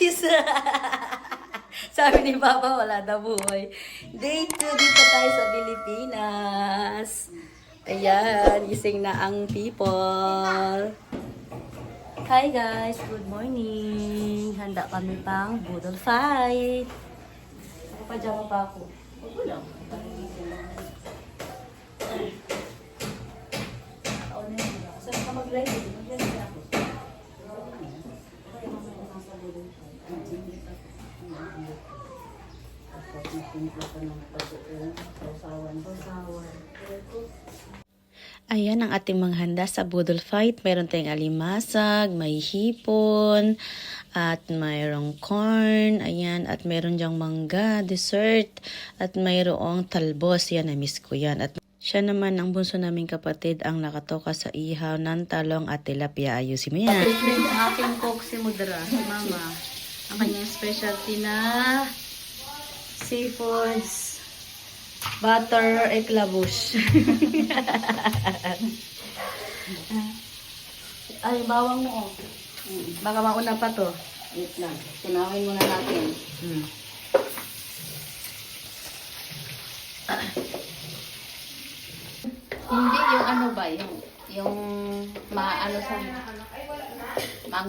guys! Sabi ni Papa, wala na buhay. Day 2 dito tayo sa Pilipinas. Ayan, gising na ang people. Hi guys, good morning. Handa kami pang budol fight. Pajama pa ako. Huwag Ayan ang ating mga handa sa Budol Fight. Meron tayong alimasag, may hipon, at mayroong corn, ayan, at meron diyang mangga, dessert, at mayroong talbos. Yan, na-miss ko yan. At siya naman ang bunso naming kapatid ang nakatoka sa ihaw ng talong at tilapia. Ayusin mo yan. Friend, aking coke si Mudra, si Mama. Ang kanyang specialty na seafoods, butter, eclabush. Ay, bawang mo. oh. Baka mauna pa to. Wait lang. Tunawin muna natin. Hmm. Hindi yung ano ba, yung yung maano sa mang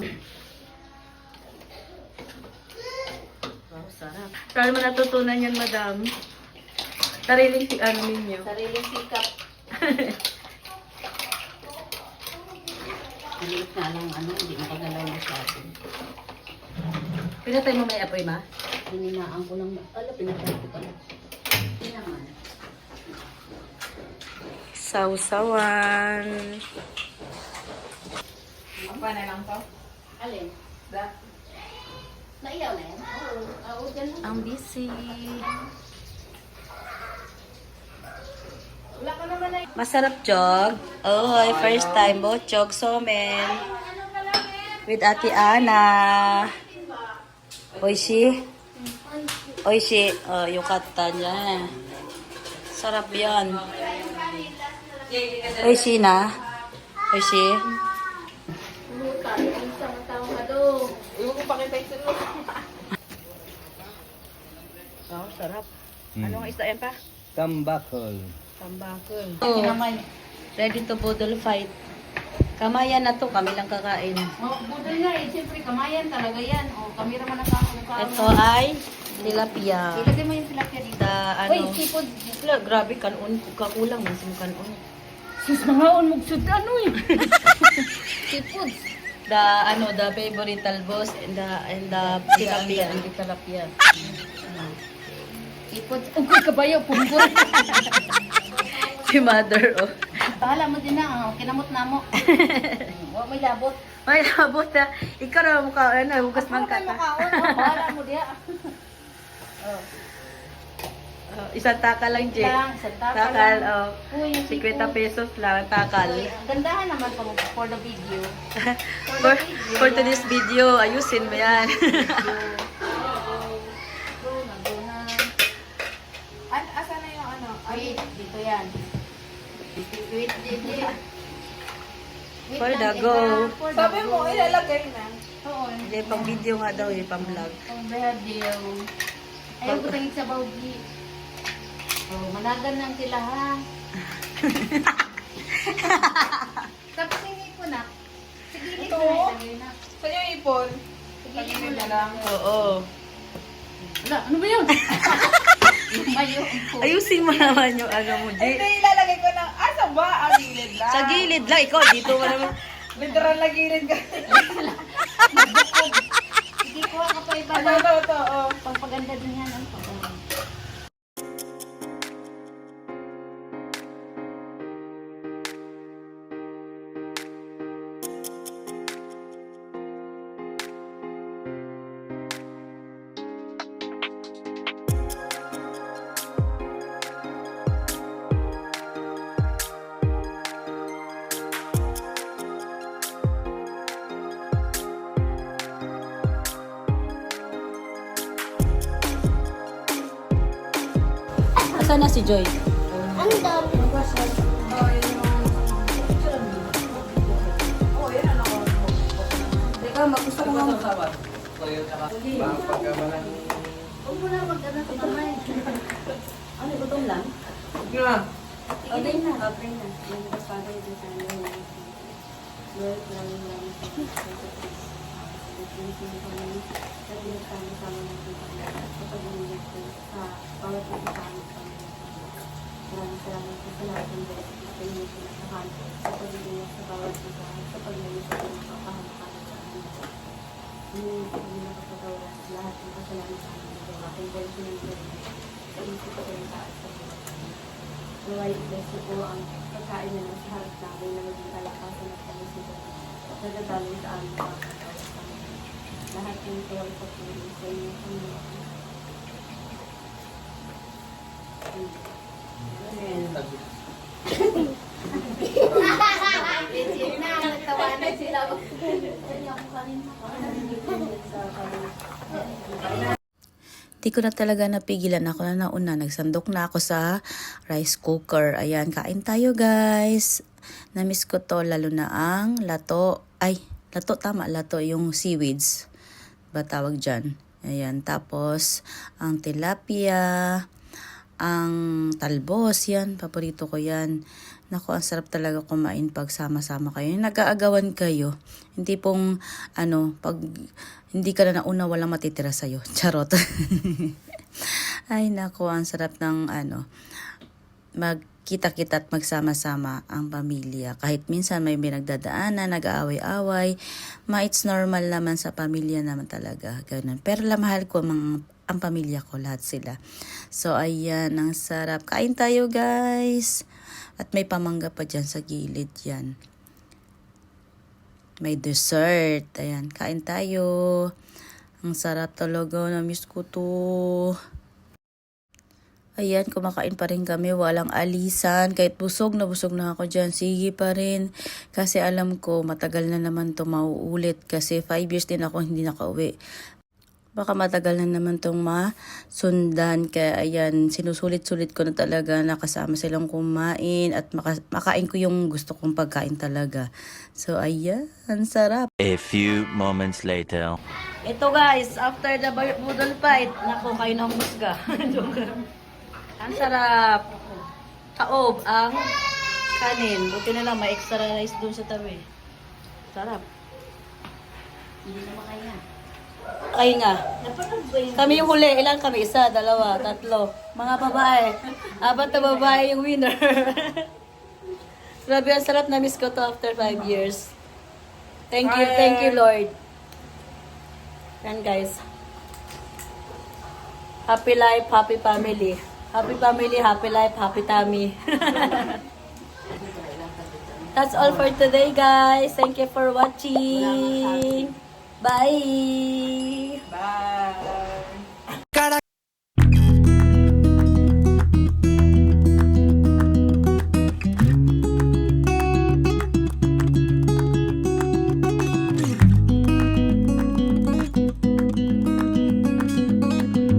Wow, sarap. Mo natutunan yan, madam? Sariling si ano ninyo. sariling sikap. Maliit nga lang ano, hindi makagalaw masyado. Pinatay mo may apoy, ma? Hininaan ko lang, ala, pinatay ko pala. Hindi naman. Sausawan. Alin? Ba? Naiyaw na yan? Oo. Lang. Ang busy. Wala ka naman na Masarap jog. Oh, first time bochog somen. With Ate Ana. Oishi. Oishi. Oh, yung kata niya. Sarap yan. Oishi na. Oishi. Oh, sarap. Anong isa yan pa? Tambakol. Tambakol. Oh. Oh, ready to budol fight. Kamayan na to, kami lang kakain. Oh, budol nga eh. Siyempre, kamayan talaga yan. O, kamera man ang kakamukha mo. Ito ay tilapia. Ilagay mo yung tilapia dito. Da, ano, Uy, sipod. Wala, grabe, kanon, kakulang, mas mo kanon. Sus, mga unmugsud ano eh. sipod. The, ano, the favorite talbos and the, and the tilapia, and the tilapia. Sipod. Ugay kabayo, punggol. Si mother, oh. Bahala mo din na. Oh. Kinamot na mo. Huwag may labot. May labot na, ikaw na mukha, ano, hugas man ka. Ako makaon. Oh, bahala mo diya. Oh. Oh, isang takal lang, Jay. Lang, sa takal Takal, oh. Uy, yung 50 sipod. pesos lang, takal. Uy, gandahan naman pag for the video. for, for today's video, ayusin mo yan. Go na, go na. An asa na yung ano? Wait, dito yan. Wait, wait, wait. Wait For the ito go. lang, for the Sabi mo, go. ilalagay na. Oo. Hindi, pang video nga daw eh, pang vlog. Ang video. Ayaw ko tangit sa bawgi. Oh, managan lang sila ha. Tapos hindi ko na. Sige, hindi Ito? ko na ilagay na. Sa yung ipon. Sige, mo na lang. lang. Oo. Wala, ano ba yun? Lumayo ko. Ayusin mo naman yung ano mo, Hindi. ilalagay ko ng, asa ba? Ang gilid lang. Sa gilid lang, ikaw dito mo naman. Literal na gilid ka. Sige, kuha ka pa iba Ito, na. ito, ito. Oh. Pagpaganda din yan. Ano pa ba? Asan na si Joy? Teka, mag- gusto ko nga Huwag mo na mag-ano sa kamay. Ano, gutom lang? Yeah. Okay na. Okay na. Yung kasama yung sa ano. Maraming maraming salamat. Thank you for me. Sa pinagsama-sama natin sa pag-iingat ko sa bawat isa sa aming pamilya. Maraming salamat po sa lahat ng beses na pinili ko na sa sa pag-iingat sa bawat isa sa pag-iingat sa mga kapahamakan sa amin. Hindi hindi nakapagawa lahat ng kasalanan sa amin. Kaya aking version ng Sa isip ko rin taas sa buhay. Naway bless niyo po ang pagkain na nasa harap namin na maging kalakasan at kalusugan na dadaloy sa pagkakawa sa amin. Lahat ng ito ay patuloy sa inyo Panginoon. Amen. Legit na, nagtawanan sila. Di ko na talaga napigilan ako na nauna. Nagsandok na ako sa rice cooker. Ayan, kain tayo guys. Namiss ko to lalo na ang lato. Ay, lato tama, lato yung seaweeds. Ba tawag dyan? Ayan, tapos ang tilapia, ang talbos, yan, paborito ko yan. Naku, ang sarap talaga kumain pag sama-sama kayo. Nag-aagawan kayo. Hindi pong, ano, pag hindi ka na nauna, walang matitira sa'yo. Charot. Ay, naku, ang sarap ng, ano, magkita-kita at magsama-sama ang pamilya. Kahit minsan may binagdadaanan, nag-aaway-away, ma it's normal naman sa pamilya naman talaga. Ganun. Pero la mahal ko mga, ang pamilya ko, lahat sila. So, ayan, ang sarap. Kain tayo, guys. At may pamangga pa dyan sa gilid yan. May dessert. Ayan, kain tayo. Ang sarap talaga. Na-miss ko to. Ayan, kumakain pa rin kami. Walang alisan. Kahit busog na busog na ako dyan. Sige pa rin. Kasi alam ko, matagal na naman to mauulit. Kasi 5 years din ako hindi nakauwi. Baka matagal na naman tong masundan. Kaya ayan, sinusulit-sulit ko na talaga nakasama silang kumain at maka- makain ko yung gusto kong pagkain talaga. So ayan, sarap. A few moments later. Ito guys, after the budol fight, naku, kayo ng musga. Ang sarap. Taob ang kanin. Buti na lang, may extra rice doon sa tabi. Sarap. Hindi na makaya. Kayo nga. Kami yung huli. Ilan kami? Isa, dalawa, tatlo. Mga babae. Apat na babae yung winner. Grabe, ang sarap na miss ko to after five years. Thank you, thank you, Lord. Yan, guys. Happy life, happy family. Happy family, happy life, happy tummy. That's all for today, guys. Thank you for watching. Bye. Bye.